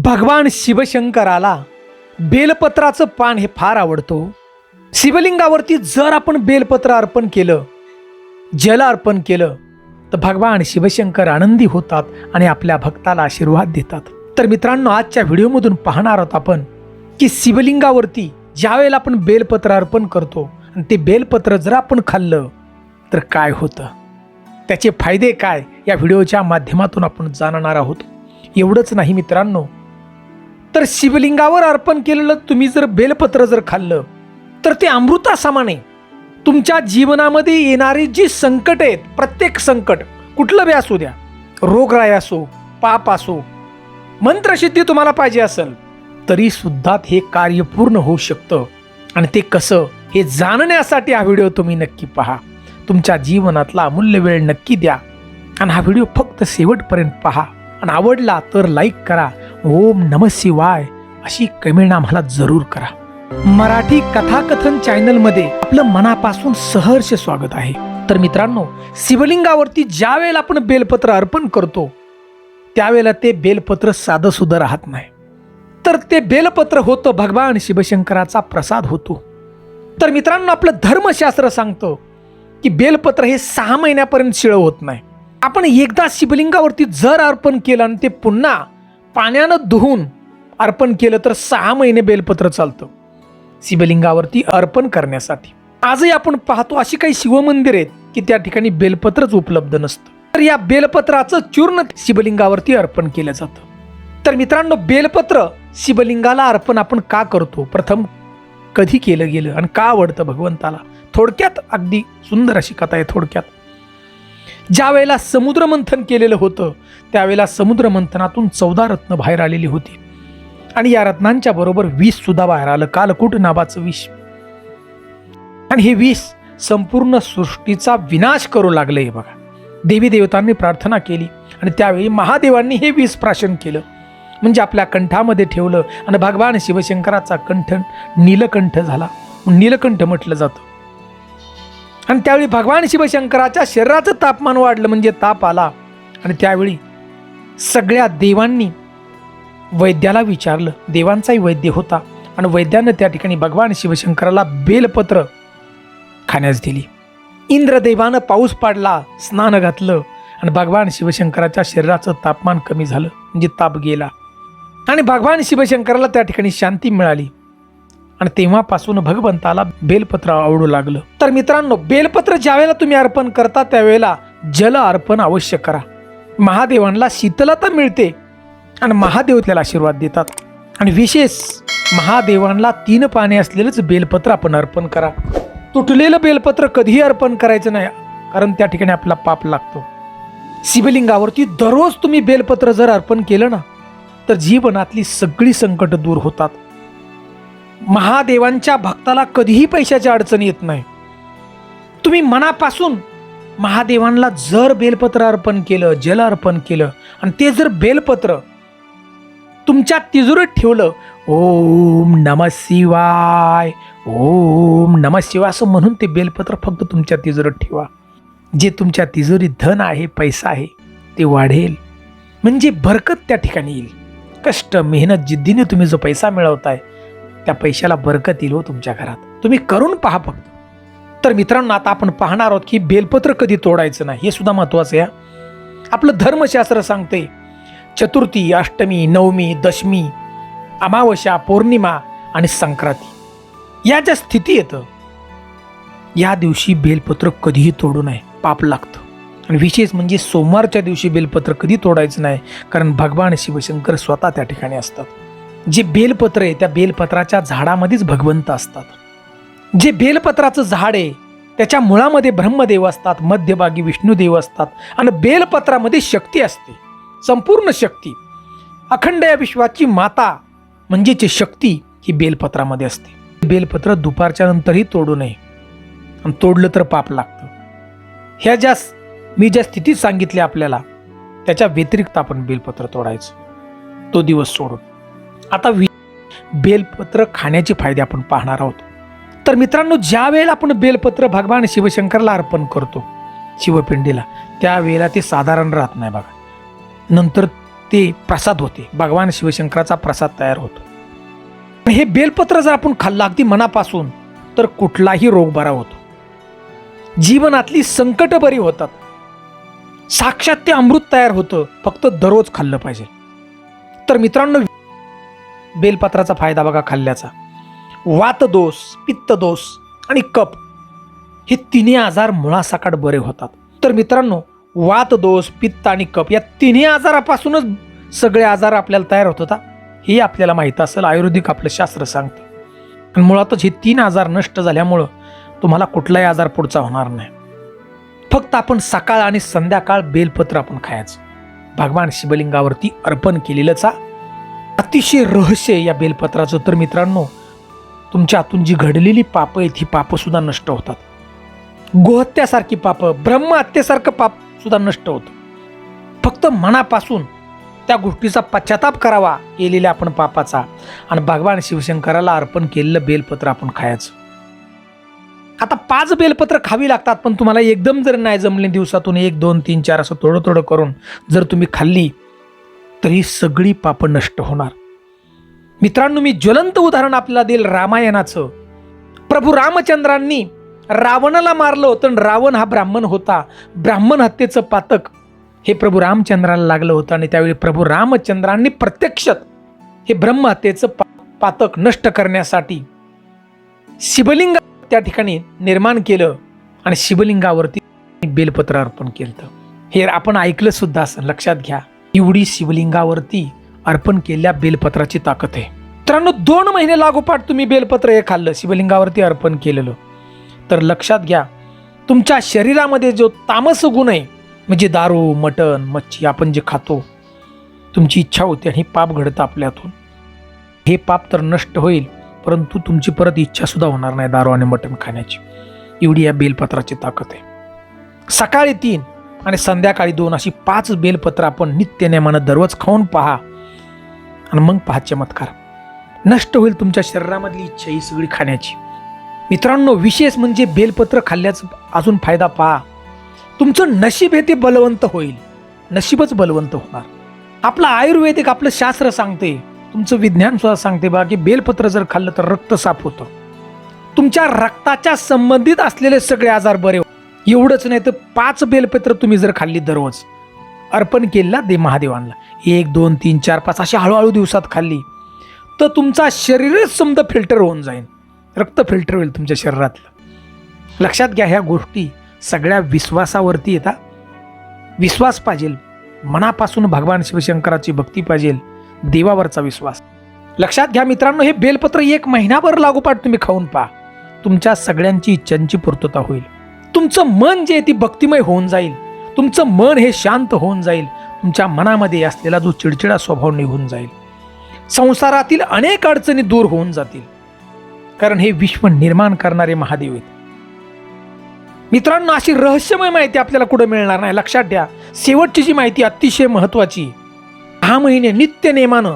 भगवान शिवशंकराला बेलपत्राचं पान हे फार आवडतो. शिवलिंगावरती जर आपण बेलपत्र अर्पण केलं जल अर्पण केलं तर भगवान शिवशंकर आनंदी होतात आणि आपल्या भक्ताला आशीर्वाद देतात. तर मित्रांनो आजच्या व्हिडिओमधून पाहणार आहोत आपण की शिवलिंगावरती ज्यावेळेला आपण बेलपत्र अर्पण करतो आणि ते बेलपत्र जर आपण खाल्लं तर काय होतं? त्याचे फायदे काय? या व्हिडिओच्या माध्यमातून आपण जाणणार आहोत. एवढंच नाही मित्रांनो तर शिवलिंगावर अर्पण केलेलं तुम्ही जर बेलपत्र जर खाल्लं तर ते अमृतासमाने तुमच्या जीवनामध्ये येणारी जी संकट आहेत प्रत्येक संकट कुठलं बी असू द्या रोगराई असो पाप असो मंत्रसिद्धी तुम्हाला पाहिजे असेल तरी सुद्धा हे कार्य पूर्ण होऊ शकतं. आणि ते कसं हे जाणण्यासाठी हा व्हिडिओ तुम्ही नक्की पहा. तुमच्या जीवनातला अमूल्य वेळ नक्की द्या. आणि हा व्हिडिओ फक्त शेवटपर्यंत पहा. आणि आवडला तर लाईक करा. ओम नम शिवाय अशी कमेंट आम्हाला जरूर करा. मराठी कथाकथन चॅनलमध्ये आपलं मनापासून सहर्ष स्वागत आहे. तर मित्रांनो शिवलिंगावरती ज्या वेळेला आपण बेलपत्र अर्पण करतो त्यावेळेला ते बेलपत्र साधं सुद्धा राहत नाही. तर ते बेलपत्र होतं भगवान शिवशंकराचा प्रसाद होतो. तर मित्रांनो आपलं धर्मशास्त्र सांगतं की बेलपत्र हे सहा महिन्यापर्यंत शिळ होत नाही. आपण एकदा शिवलिंगावरती जर अर्पण केलं आणि ते पुन्हा पाण्यानं धुवून अर्पण केलं तर सहा महिने बेलपत्र चालतं. शिवलिंगावरती अर्पण करण्यासाठी. आजही आपण पाहतो अशी काही शिवमंदिर आहेत की त्या ठिकाणी बेलपत्रच उपलब्ध नसतं. तर या बेलपत्राचं चूर्ण शिवलिंगावरती अर्पण केलं जातं. तर मित्रांनो बेलपत्र शिवलिंगाला अर्पण आपण का करतो? प्रथम कधी केलं गेलं आणि का आवडतं भगवंताला? थोडक्यात अगदी सुंदर अशी कथा आहे थोडक्यात. ज्या वेळेला समुद्रमंथन केलेलं होतं त्यावेळेला समुद्रमंथनातून चौदा रत्न बाहेर आलेली होती. आणि या रत्नांच्या बरोबर वीस सुद्धा बाहेर आलं. कालकूट नावाचं विष. आणि हे विष संपूर्ण सृष्टीचा विनाश करू लागलं हे बघा. देवी देवतांनी प्रार्थना केली आणि त्यावेळी महादेवांनी हे विष प्राशन केलं. म्हणजे आपल्या कंठामध्ये ठेवलं आणि भगवान शिवशंकराचा कंठ नीलकंठ झाला. नीलकंठ म्हटलं जातं. आणि त्यावेळी भगवान शिवशंकराच्या शरीराचं तापमान वाढलं म्हणजे ताप आला. आणि त्यावेळी सगळ्या देवांनी वैद्याला विचारलं. देवांचाही वैद्य होता. आणि वैद्यानं त्या ठिकाणी भगवान शिवशंकराला बेलपत्र खाण्यास दिली. इंद्रदेवानं पाऊस पाडला स्नान घातलं आणि भगवान शिवशंकराच्या शरीराचं तापमान कमी झालं म्हणजे ताप गेला. आणि भगवान शिवशंकराला त्या ठिकाणी शांती मिळाली. आणि तेव्हापासून भगवंताला बेलपत्र आवडू लागलं. तर मित्रांनो बेलपत्र ज्यावेळेला तुम्ही अर्पण करता त्यावेळेला जल अर्पण अवश्य करा. महादेवांना शीतलता मिळते आणि महादेव त्याला आशीर्वाद देतात. आणि विशेष महादेवांना तीन पाने असलेलंच बेलपत्र आपण अर्पण करा. तुटलेलं बेलपत्र कधीही अर्पण करायचं नाही कारण त्या ठिकाणी आपला पाप लागतो. शिवलिंगावरती दररोज तुम्ही बेलपत्र जर अर्पण केलं ना तर जीवनातली सगळी संकट दूर होतात. महादेवांच्या भक्ताला कधीही पैशाची अडचण येत नाही. तुम्ही मनापासून महादेवांना जर बेलपत्र अर्पण केलं जल अर्पण केलं आणि ते जर बेलपत्र तुमच्या तिजोरीत ठेवलं ओम नम शिवाय ओम नम शिवाय असं म्हणून ते बेलपत्र फक्त तुमच्या तिजोरीत ठेवा. जे तुमच्या तिजोरीत धन आहे पैसा आहे ते वाढेल. म्हणजे बरकत त्या ठिकाणी येईल. कष्ट मेहनत जिद्दीने तुम्ही जो पैसा मिळवताय त्या पैशाला बरकत येईल हो तुमच्या घरात. तुम्ही करून पहा फक्त. तर मित्रांनो आता आपण पाहणार आहोत की बेलपत्र कधी तोडायचं नाही हे सुद्धा महत्वाचं आहे आपलं धर्मशास्त्र सांगते चतुर्थी अष्टमी नवमी दशमी अमावस्या पौर्णिमा आणि संक्रांती. या ज्या स्थिती येतं या दिवशी बेलपत्र कधीही तोडू नये पाप लागतं. आणि विशेष म्हणजे सोमवारच्या दिवशी बेलपत्र कधी तोडायचं नाही कारण भगवान शिवशंकर स्वतः त्या ठिकाणी असतात. जे बेलपत्र आहे त्या बेलपत्राच्या झाडामध्येच भगवंत असतात. जे बेलपत्राचं झाड आहे त्याच्या मुळामध्ये ब्रह्मदेव असतात मध्यभागी विष्णुदेव असतात आणि बेलपत्रामध्ये शक्ती असते संपूर्ण शक्ती. अखंड या विश्वाची माता म्हणजेच शक्ती ही बेलपत्रामध्ये असते. बेलपत्र दुपारच्या नंतरही तोडू नये. आणि तोडलं तर पाप लागतं. ह्या ज्या मी ज्या स्थितीत सांगितल्या आपल्याला त्याच्या व्यतिरिक्त आपण बेलपत्र तोडायचं. तो दिवस सोडून. आता वि बेलपत्र खाण्याचे फायदे आपण पाहणार आहोत. तर मित्रांनो ज्या वेळेला आपण बेलपत्र भगवान शिवशंकरला अर्पण करतो शिवपिंडीला त्यावेळेला ते साधारण राहत नाही बघा. नंतर ते प्रसाद होते भगवान शिवशंकराचा प्रसाद तयार होतो. हे बेलपत्र जर आपण खाल्लं अगदी मनापासून तर कुठलाही रोग बरा होतो. जीवनातली संकट बरी होतात. साक्षात ते अमृत तयार होतं फक्त दररोज खाल्लं पाहिजे. तर मित्रांनो बेलपत्राचा फायदा बघा खाल्ल्याचा. वातदोष पित्तदोष आणि कप हे तिन्ही आजार मुळासकाट बरे होतात. तर मित्रांनो वातदोष पित्त आणि कप या तिन्ही आजारापासूनच सगळे आजार आपल्याला तयार होत होता हे आपल्याला माहीत असेल आयुर्वेदिक आपलं शास्त्र सांगतं. आणि मुळातच हे तीन आजार नष्ट झाल्यामुळं तुम्हाला कुठलाही आजार पुढचा होणार नाही. फक्त आपण सकाळ आणि संध्याकाळ बेलपत्र आपण खायचं. भगवान शिवलिंगावरती अर्पण केलेलंचा अतिशय रहस्य या बेलपत्राचं. तर मित्रांनो तुमच्या हातून जी घडलेली पापं आहेत ही पापंसुद्धा नष्ट होतात. गोहत्यासारखी पापं ब्रह्महत्येसारखं पापसुद्धा नष्ट होतं. फक्त मनापासून त्या गोष्टीचा पश्चाताप करावा केलेल्या आपण पापाचा. आणि भगवान शिवशंकराला अर्पण केलेलं बेलपत्र आपण खायचं. आता पाच बेलपत्र खावी लागतात पण तुम्हाला एकदम जर नाही जमले दिवसातून एक दोन तीन चार असं थोडं थोडं करून जर तुम्ही खाल्ली तर ही सगळी पापं नष्ट होणार. मित्रांनो मी ज्वलंत उदाहरण आपल्याला देईल रामायणाचं. प्रभू रामचंद्रांनी रावणाला मारलं होतं आणि रावण हा ब्राह्मण होता. ब्राह्मण हत्येचं पातक हे प्रभू रामचंद्राला लागलं होतं आणि त्यावेळी प्रभू रामचंद्रांनी प्रत्यक्षात हे ब्रह्महत्येचं पा पातक नष्ट करण्यासाठी शिवलिंग त्या ठिकाणी निर्माण केलं आणि शिवलिंगावरती बेलपत्र अर्पण केलं हे आपण ऐकलं सुद्धा असं लक्षात घ्या. एवढी शिवलिंगावरती अर्पण केलेल्या बेलपत्राची ताकद आहे. मित्रांनो दोन महिने लागोपाठ तुम्ही बेलपत्र हे खाल्लं शिवलिंगावरती अर्पण केलेलं. तर लक्षात घ्या तुमच्या शरीरामध्ये जो तामस गुण आहे म्हणजे दारू मटण मच्छी आपण जे खातो तुमची इच्छा होते आणि पाप घडतं आपल्यातून. हे पाप तर नष्ट होईल परंतु तुमची परत इच्छासुद्धा होणार नाही दारू आणि मटण खाण्याची. एवढी या बेलपत्राची ताकद आहे. सकाळी तीन आणि संध्याकाळी दोन अशी पाच बेलपत्र आपण नित्यनेमानं दररोज खाऊन पहा. आणि मग पहा चमत्कार. नष्ट होईल तुमच्या शरीरामधली इच्छा ही सगळी खाण्याची. मित्रांनो विशेष म्हणजे बेलपत्र खाल्ल्याचा अजून फायदा पहा. तुमचं नशीब हे ते बलवंत होईल. नशीबच बलवंत होणार. आपलं आयुर्वेदिक आपलं शास्त्र सांगते. तुमचं विज्ञान सुद्धा सांगते बा की बेलपत्र जर खाल्लं तर रक्त साफ होतं. तुमच्या रक्ताच्या संबंधित असलेले सगळे आजार बरे एवढंच नाही तर पाच बेलपत्र तुम्ही जर खाल्ली दररोज अर्पण केलेला दे महादेवांना. एक दोन तीन चार पाच अशी हळूहळू दिवसात खाल्ली तर तुमचा शरीरच समजा फिल्टर होऊन जाईल रक्त फिल्टर होईल तुमच्या शरीरातलं. लक्षात घ्या ह्या गोष्टी. सगळ्या विश्वासावरती येतात विश्वास पाहिजे. मनापासून भगवान शिवशंकराची भक्ती पाहिजे. देवावरचा विश्वास. लक्षात घ्या मित्रांनो हे बेलपत्र एक महिनाभर लागोपाठ तुम्ही खाऊन पहा. तुमच्या सगळ्यांची इच्छांची पूर्तता होईल. तुमचं मन जे आहे ती भक्तिमय होऊन जाईल. तुमचं मन हे शांत होऊन जाईल. तुमच्या मनामध्ये असलेला जो चिडचिडा स्वभाव निघून जाईल. संसारातील अनेक अडचणी दूर होऊन जातील. कारण हे विश्व निर्माण करणारे महादेव आहेत. मित्रांनो अशी रहस्यमय माहिती आपल्याला कुठं मिळणार नाही. लक्षात द्या शेवटची जी माहिती अतिशय महत्वाची हा महिने नित्य नेमानं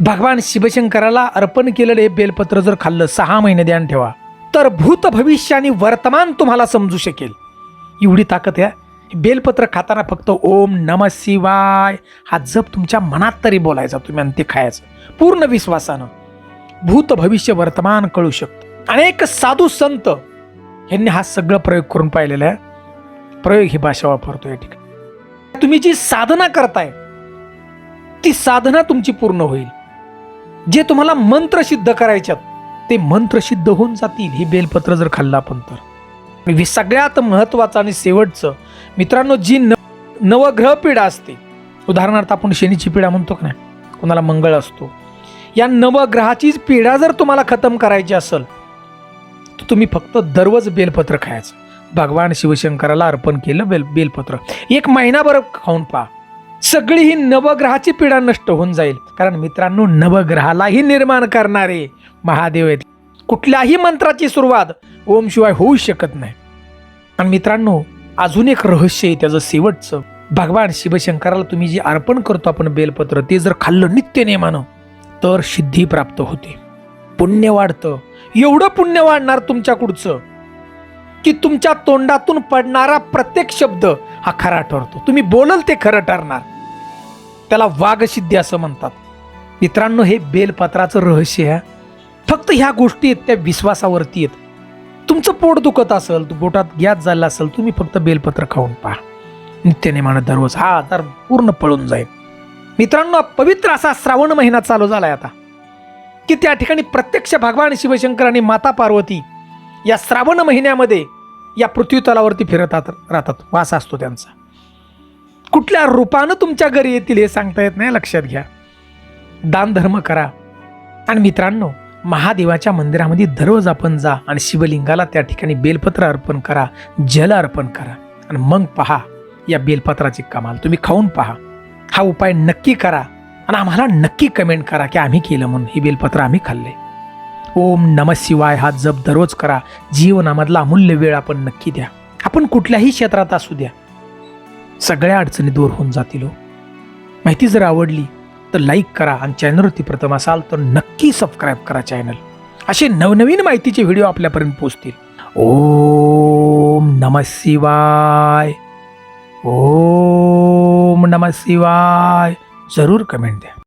भगवान शिवशंकराला अर्पण केलेलं हे बेलपत्र जर खाल्लं सहा महिने ध्यान ठेवा. तर भूत भविष्य आणि वर्तमान तुम्हाला समजू शकेल. एवढी ताकद आहे बेलपत्र खाताना फक्त ओम नम शिवाय हा जप तुमच्या मनात तरी बोलायचा तुम्ही आणि ते खायचं. पूर्ण विश्वासानं. भूत भविष्य वर्तमान कळू शकतं. अनेक साधू संत यांनी हा सगळं प्रयोग करून पाहिलेला आहे. प्रयोग ही भाषा वापरतो या ठिकाणी. तुम्ही जी साधना करताय ती साधना तुमची पूर्ण होईल. जे तुम्हाला मंत्र सिद्ध करायच्यात ते मंत्र सिद्ध होऊन जातील हे बेलपत्र जर खाल्लं आपण तर. सगळ्यात महत्वाचं आणि शेवटचं मित्रांनो जी न नवग्रह पीडा असते उदाहरणार्थ आपण शनीची पीडा म्हणतो का नाही कोणाला मंगळ असतो या नवग्रहाचीच पीडा जर तुम्हाला खतम करायची असेल तर तुम्ही फक्त दररोज बेलपत्र खायचं. भगवान शिवशंकराला अर्पण केलं बेल बेलपत्र. एक महिनाभर खाऊन पहा. सगळी ही नवग्रहाची पीडा नष्ट होऊन जाईल. कारण मित्रांनो नवग्रहालाही निर्माण करणारे महादेव आहेत. कुठल्याही मंत्राची सुरुवात ओम शिवाय होऊ शकत नाही. आणि मित्रांनो अजून एक रहस्य आहे त्याचं शेवटचं. भगवान शिवशंकराला तुम्ही जे अर्पण करतो आपण बेलपत्र ते जर खाल्लं नित्य नेमानं तर सिद्धी प्राप्त होते. पुण्य वाढतं. एवढं पुण्य वाढणार तुमच्याकडचं की तुमच्या तोंडातून पडणारा प्रत्येक शब्द हा खरा ठरतो. तुम्ही बोलल ते खरं ठरणार. त्याला वाघसिद्धी असं म्हणतात. मित्रांनो हे बेलपत्राचं रहस्य आहे. फक्त ह्या गोष्टी आहेत त्या विश्वासावरती आहेत. तुमचं पोट दुखत असेल तू पोटात गॅस झाला असेल तुम्ही फक्त बेलपत्र खाऊन पहा. नित्यनेमानं दररोज हा आजार पूर्ण पळून जाईल. मित्रांनो पवित्र असा श्रावण महिना चालू झालाय आता. की त्या ठिकाणी प्रत्यक्ष भगवान शिवशंकर आणि माता पार्वती या श्रावण महिन्यामध्ये या पृथ्वी तलावरती फिरत राहतात. वास असतो त्यांचा. कुठल्या रूपानं तुमच्या घरी येतील हे सांगता येत नाही लक्षात घ्या. दान धर्म करा. आणि मित्रांनो महादेवाच्या मंदिरामध्ये दररोज आपण जा आणि शिवलिंगाला त्या ठिकाणी बेलपत्र अर्पण करा जल अर्पण करा. आणि मग पहा या बेलपत्राची कमाल. तुम्ही खाऊन पहा. हा उपाय नक्की करा. आणि आम्हाला नक्की कमेंट करा की आम्ही केलं म्हणून. हे बेलपत्र आम्ही खाल्ले. ओम नम शिवाय हा जप दररोज करा. जीवनामधला अमूल्य वेळ आपण नक्की द्या. आपण कुठल्याही क्षेत्रात असू द्या. सगळ्या अडचणी दूर होऊन जातील हो. माहिती जर आवडली तर लाईक करा आणि चॅनलवरती प्रथम असाल तर नक्की सबस्क्राईब करा चॅनल असे नवनवीन माहितीचे व्हिडिओ आपल्यापर्यंत पोचतील ओम नम शिवाय. ओम नम शिवाय. जरूर कमेंट द्या.